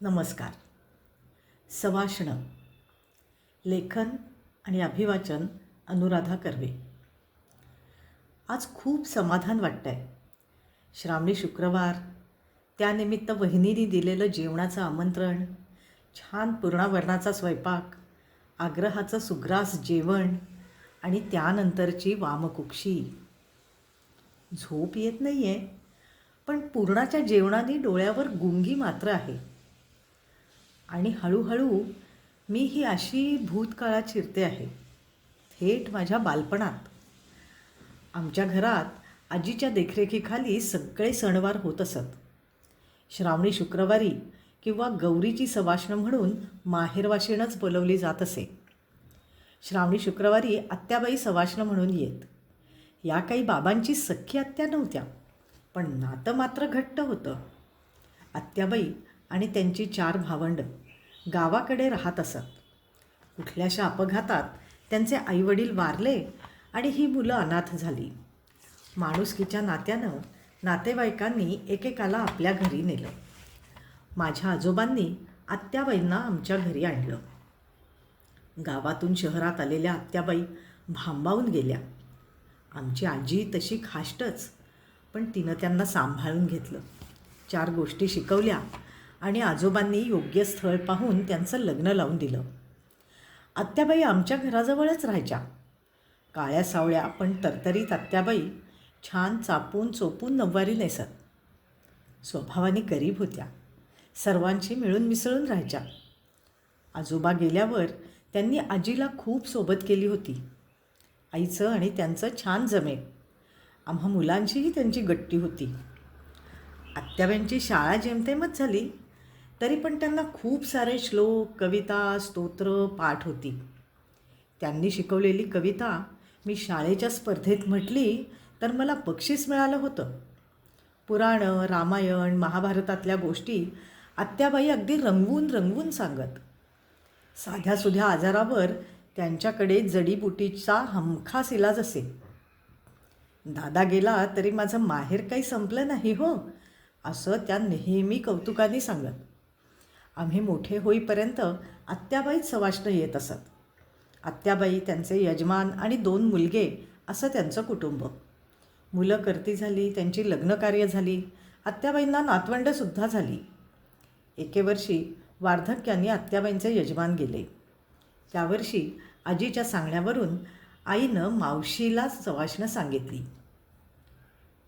नमस्कार. सवाष्ण लेखन आणि अभिवाचन अनुराधा कर्वे. आज खूप समाधान वाटतं आहे श्रावणी शुक्रवार त्यानिमित्त वहिनीने दिलेलं जेवणाचं आमंत्रण छान पूर्णावरणाचा स्वयंपाक आग्रहाचं सुग्रास जेवण आणि त्यानंतरची वामकुक्षी. झोप येत नाही आहे पण पूर्णाच्या जेवणाने डोळ्यावर गुंगी मात्र आहे. आणि हळूहळू मी ही अशी भूतकाळात शिरते आहे. थेट माझ्या बालपणात. आमच्या घरात आजीच्या देखरेखीखाली सगळे सणवार होत असत. श्रावणी शुक्रवारी किंवा गौरीची सवाष्ण म्हणून माहेरवाशीणच बोलवली जात असे. श्रावणी शुक्रवारी आत्याबाई सवाष्ण म्हणून येत. या काही बाबांची सख्खी आत्या नव्हत्या पण नातं मात्र घट्ट होतं. आत्याबाई आणि त्यांची चार भावंडं गावाकडे राहत असत. कुठल्याशा अपघातात त्यांचे आईवडील वारले आणि ही मुलं अनाथ झाली. माणुसकीच्या नात्यानं नातेवाईकांनी एकेकाला आपल्या घरी नेलं. माझ्या आजोबांनी आत्याबाईंना आमच्या घरी आणलं. गावातून शहरात आलेल्या आत्याबाई भांबावून गेल्या. आमची आजी तशी खाष्टच पण तिनं त्यांना सांभाळून घेतलं. चार गोष्टी शिकवल्या आणि आजोबांनी योग्य स्थळ पाहून त्यांचं लग्न लावून दिलं. आत्याबाई आमच्या घराजवळच राहायच्या. काळ्या सावळ्या पण तरतरीत आत्याबाई छान चापून चोपून नववारी नेसत. स्वभावाने गरीब होत्या. सर्वांशी मिळून मिसळून राहायच्या. आजोबा गेल्यावर त्यांनी आजीला खूप सोबत केली होती. आईचं आणि त्यांचं छान जमे आम्हा मुलांचीही त्यांची गट्टी होती. आत्याबाईंची शाळा जेमतेमच झाली तरी पण त्यांना खूप सारे श्लोक कविता स्तोत्र पाठ होती. त्यांनी शिकवलेली कविता मी शाळेच्या स्पर्धेत म्हटली तर मला बक्षीस मिळालं होतं. पुराणं रामायण महाभारतातल्या गोष्टी आत्याबाई अगदी रंगवून रंगवून सांगत. साध्यासुध्या आजारावर त्यांच्याकडे जडीबुटीचा हमखास इलाज असे. दादा गेला तरी माझं माहेर काही संपलं नाही हो असं त्या नेहमी कौतुकाने सांगत. आम्ही मोठे होईपर्यंत आत्याबाईच सवाष्ण येत असत. आत्याबाई त्यांचे यजमान आणि दोन मुलगे असं त्यांचं कुटुंब. मुलं करती झाली त्यांची लग्नकार्य झाली आत्याबाईंना नातवंडसुद्धा झाली. एके वर्षी वार्धक्याने आत्याबाईंचे यजमान गेले. त्यावर्षी आजीच्या सांगण्यावरून आईनं मावशीला सवाष्ण सांगितली.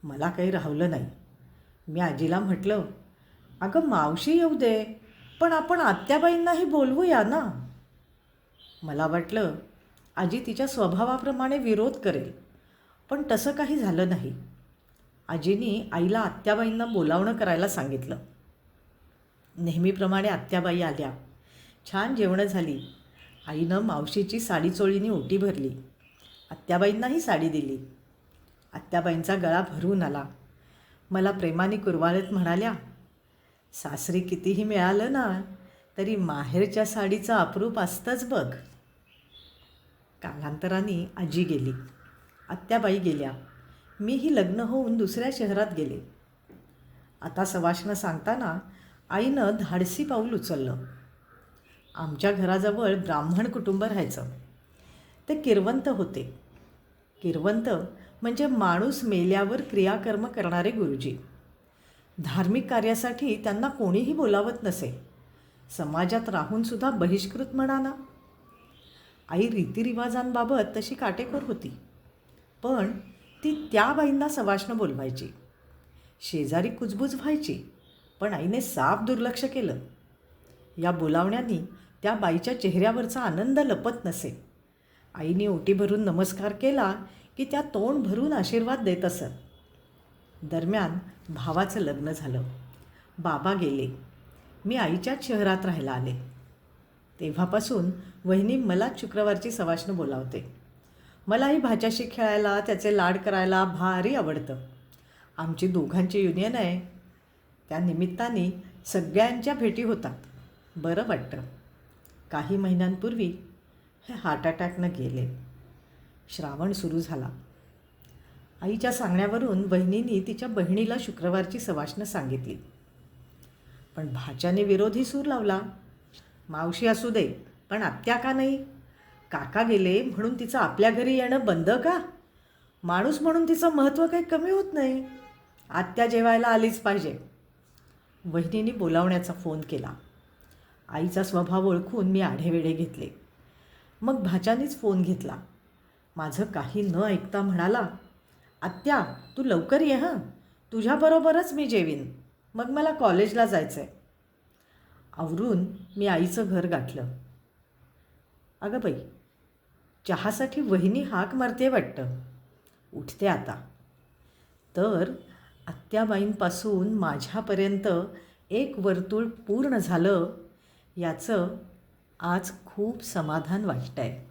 मला काही राहवलं नाही. मी आजीला म्हटलं अगं मावशी येऊ दे. पण आपण आत्याबाईंनाही बोलवूया ना? मला वाटलं आजी तिच्या स्वभावाप्रमाणे विरोध करेल पण तसं काही झालं नाही. आजीनी आईला आत्याबाईंना बोलावणं करायला सांगितलं. नेहमीप्रमाणे आत्याबाई आल्या. छान जेवणं झाली. आईनं मावशीची साडीचोळीनी ओटी भरली. आत्याबाईंनाही साडी दिली. आत्याबाईंचा गळा भरून आला. मला प्रेमाने कुरवाळत म्हणाल्या सासरी कितीही मिळालं ना तरी माहेरच्या साडीचं अप्रूप असतंच बघ. कालांतराने आजी गेली. आत्याबाई गेल्या. मीही लग्न होऊन दुसऱ्या शहरात गेले. आता सवाशनं सांगताना आईनं धाडसी पाऊल उचललं. आमच्या घराजवळ ब्राह्मण कुटुंब राहायचं. ते किरवंत होते. किरवंत म्हणजे माणूस मेल्यावर क्रियाकर्म करणारे गुरुजी. धार्मिक कार्यासाठी त्यांना कोणीही बोलावत नसे. समाजात राहूनसुद्धा बहिष्कृत म्हणा ना आई रीतिरिवाजांबाबत तशी काटेकोर होती. पण ती त्या बाईंना सवाष्ण बोलवायची. शेजारी कुजबूज व्हायची पण आईने साफ दुर्लक्ष केलं. या बोलावण्यानी त्या बाईच्या चेहऱ्यावरचा आनंद लपत नसे. आईने ओटी भरून नमस्कार केला की त्या तोंड भरून आशीर्वाद देत असत. दरम्यान भावाचं लग्न झालं. बाबा गेले. मी आईच्याच शहरात राहायला आले. तेव्हापासून वहिनी मला शुक्रवारची सवाष्ण बोलावते. मलाही भाच्याशी खेळायला त्याचे लाड करायला भारी आवडतं. आमची दोघांची युनियन आहे. त्या निमित्ताने सगळ्यांच्या भेटी होतात. बरं वाटतं. काही महिन्यांपूर्वी हे हार्ट अटॅकनं गेले. श्रावण सुरू झाला. आईच्या सांगण्यावरून बहिणींनी तिच्या बहिणीला शुक्रवारची सवाष्ण सांगितली. पण भाच्याने विरोधी सूर लावला. मावशी असू दे पण आत्या का नाही? काका गेले म्हणून तिचं आपल्या घरी येणं बंद का? माणूस म्हणून तिचं महत्त्व काही कमी होत नाही. आत्या जेवायला आलीच पाहिजे. वहिनीने बोलावण्याचा फोन केला. आईचा स्वभाव ओळखून मी आढेवेढे घेतले. मग भाच्यानेच फोन घेतला. माझं काही न ऐकता म्हणाला आत्या तू लवकर ये हं. तुझ्याबरोबरच मी जेवीन. मग मला कॉलेजला जायचं आहे आवरून मी आईचं घर गाठलं. अगं बाई चहासाठी वहिनी हाक मारते वाटतं. उठते आता. तर आत्याबाईंपासून माझ्यापर्यंत एक वर्तुळ पूर्ण झालं याचं आज खूप समाधान वाटतं आहे